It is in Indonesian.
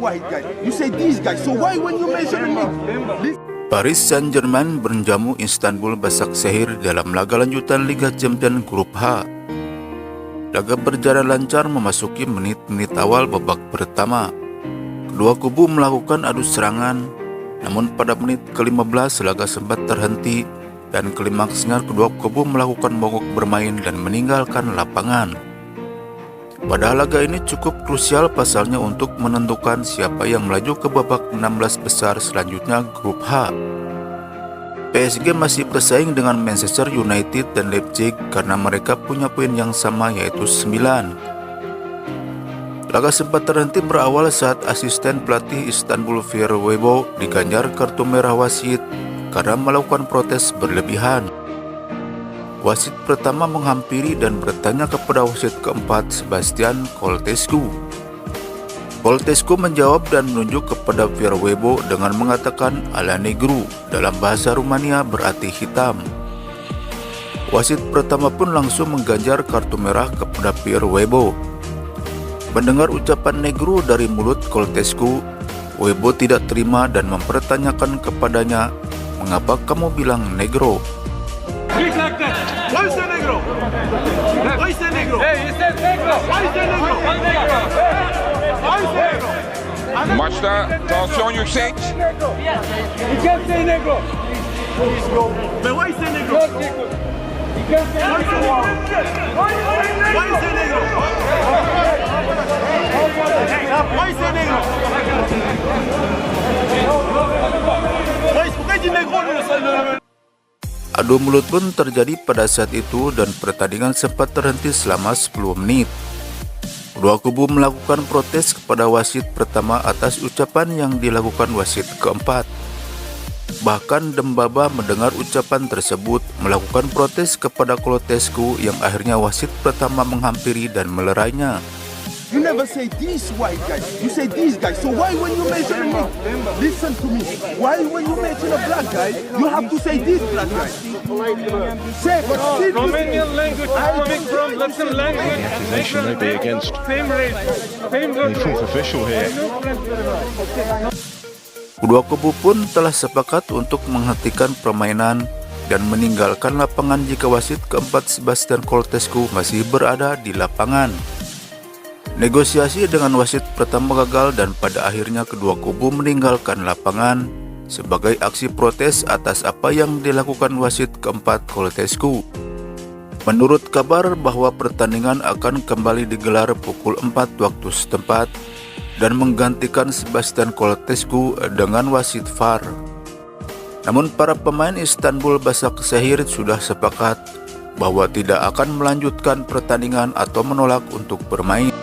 white guys, you say these guys. So why when you mention me? This Paris Saint-Germain berjamu Istanbul Basaksehir dalam laga lanjutan Liga Champions Grup H. Laga berjalan lancar memasuki menit-menit awal babak pertama. Kedua kubu melakukan adu serangan, namun pada menit ke-15 laga sempat terhenti dan klimaksnya kedua kubu melakukan mogok bermain dan meninggalkan lapangan. Pada laga ini cukup krusial pasalnya untuk menentukan siapa yang melaju ke babak 16 besar selanjutnya grup H. PSG masih bersaing dengan Manchester United dan Leipzig karena mereka punya poin yang sama yaitu 9. Laga sempat terhenti berawal saat asisten pelatih Istanbul Firwebo diganjar kartu merah wasit karena melakukan protes berlebihan. Wasit pertama menghampiri dan bertanya kepada wasit keempat Sebastian Coltescu. Coltescu menjawab dan menunjuk kepada Firwebo dengan mengatakan ala negru dalam bahasa Rumania berarti hitam. Wasit pertama pun langsung mengganjar kartu merah kepada Firwebo. Mendengar ucapan negru dari mulut Coltescu, Webo tidak terima dan mempertanyakan kepadanya, "Mengapa kamu bilang negro?" Why is that negro? Why is that negro? Hey, he said negro. Why is that negro? One negro. Why is that negro? Maçta tansiyon yüksek. You can't say negro. Man, why is that negro? Not negro. You can't say Why is that negro. Adu mulut pun terjadi pada saat itu dan pertandingan sempat terhenti selama 10 menit. Kedua kubu melakukan protes kepada wasit pertama atas ucapan yang dilakukan wasit keempat. Bahkan Dembaba mendengar ucapan tersebut melakukan protes kepada Kolotescu yang akhirnya wasit pertama menghampiri dan melerainya. You never say these white guys, you say these guys. So why when you mention me, listen to me. Why when you mention a black guy, you have to say this black guy? Say, but still, Romanian language coming from Latin language. Nation may be against Same race. Same the fourth official here. Kedua kubu pun telah sepakat untuk menghentikan permainan dan meninggalkan lapangan jika wasit keempat Sebastian Coltescu masih berada di lapangan. Negosiasi dengan wasit pertama gagal dan pada akhirnya kedua kubu meninggalkan lapangan sebagai aksi protes atas apa yang dilakukan wasit keempat Coltescu. Menurut kabar bahwa pertandingan akan kembali digelar pukul 4 waktu setempat dan menggantikan Sebastian Coltescu dengan wasit VAR. Namun para pemain Istanbul Basaksehir sudah sepakat bahwa tidak akan melanjutkan pertandingan atau menolak untuk bermain.